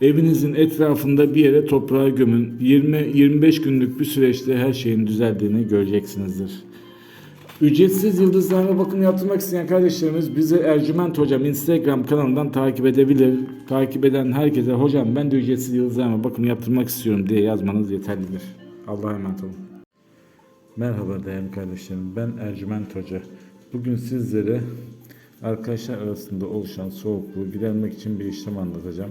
Evinizin etrafında bir yere toprağa gömün. 20-25 günlük bir süreçte her şeyin düzeldiğini göreceksinizdir. Ücretsiz yıldızlarına bakım yaptırmak isteyen kardeşlerimiz bizi Ercüment Hocam Instagram kanalından takip edebilir. Takip eden herkese hocam ben de ücretsiz yıldızlarına bakım yaptırmak istiyorum diye yazmanız yeterlidir. Allah'a emanet olun. Merhaba değerli kardeşlerim ben Ercüment Hoca. Bugün sizlere arkadaşlar arasında oluşan soğukluğu gidermek için bir işlem anlatacağım.